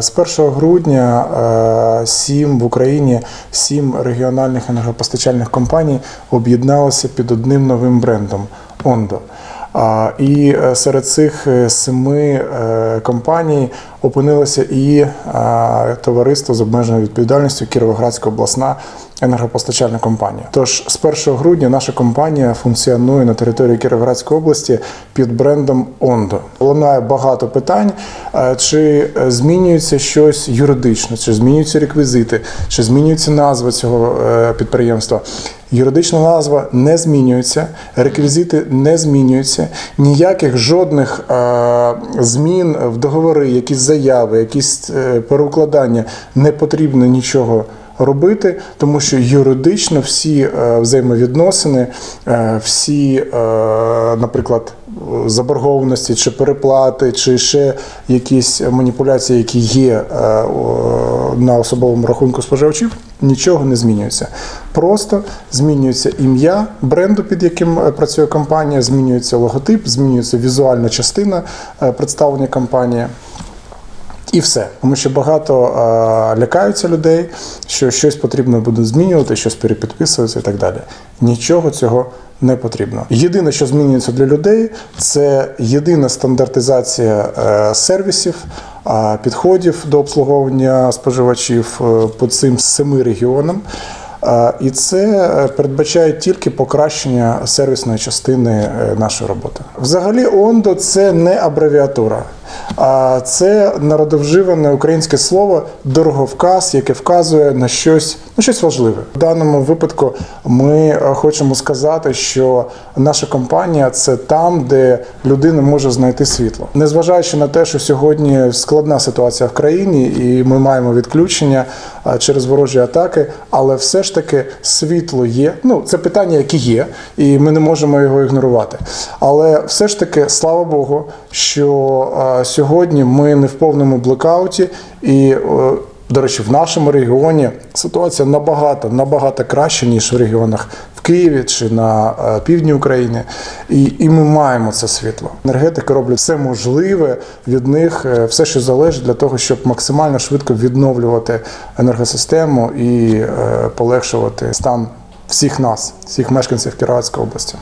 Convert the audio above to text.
З 1 грудня е, сім в Україні сім регіональних енергопостачальних компаній об'єдналися під одним новим брендом Ондо. І е, серед цих е, семи компаній опинилося і е, товариство з обмеженою відповідальністю Кіровоградська обласна енергопостачальна компанія. Тож з 1 грудня наша компанія функціонує на території Кіровоградської області під брендом Ондо. Лунає багато питань, е, чи е, змінюється щось юридично, чи змінюються реквізити, чи змінюється назва цього підприємства. Юридична назва не змінюється, реквізити не змінюються, ніяких жодних змін в договори, якісь заяви, якісь е, переукладання не потрібно нічого робити, тому що юридично всі е, взаємовідносини, е, всі, наприклад, заборгованості чи переплати, чи ще якісь маніпуляції, які є на особовому рахунку споживачів, нічого не змінюється. Просто змінюється ім'я бренду, під яким працює компанія, змінюється логотип, змінюється візуальна частина представлення компанії. І все, тому що багато е, лякаються людей, що щось потрібно буде змінювати, щось перепідписується і так далі. Нічого цього не потрібно. Єдине, що змінюється для людей, це єдина стандартизація е, сервісів, підходів до обслуговування споживачів е, по цим семи регіонам. І це е, передбачає тільки покращення сервісної частини е, нашої роботи. Взагалі, ОНДО це не абревіатура, а це народовживане українське слово дороговказ, яке вказує на щось, на щось важливе. В даному випадку ми е, хочемо сказати, що наша компанія це там, де людина може знайти світло, незважаючи на те, що сьогодні складна ситуація в країні, і ми маємо відключення через ворожі атаки, але все ж таки світло є. Ну, це питання, які є, і ми не можемо його ігнорувати. Але все ж таки, слава Богу, що сьогодні ми не в повному блекауті і. е, до речі, в нашому регіоні ситуація набагато набагато краще, ніж в регіонах в Києві чи на е, півдні України. І, і ми маємо це світло. Енергетики роблять все можливе від них, е, все, що залежить для того, щоб максимально швидко відновлювати енергосистему і полегшувати стан всіх нас, всіх мешканців Кіровоградської області.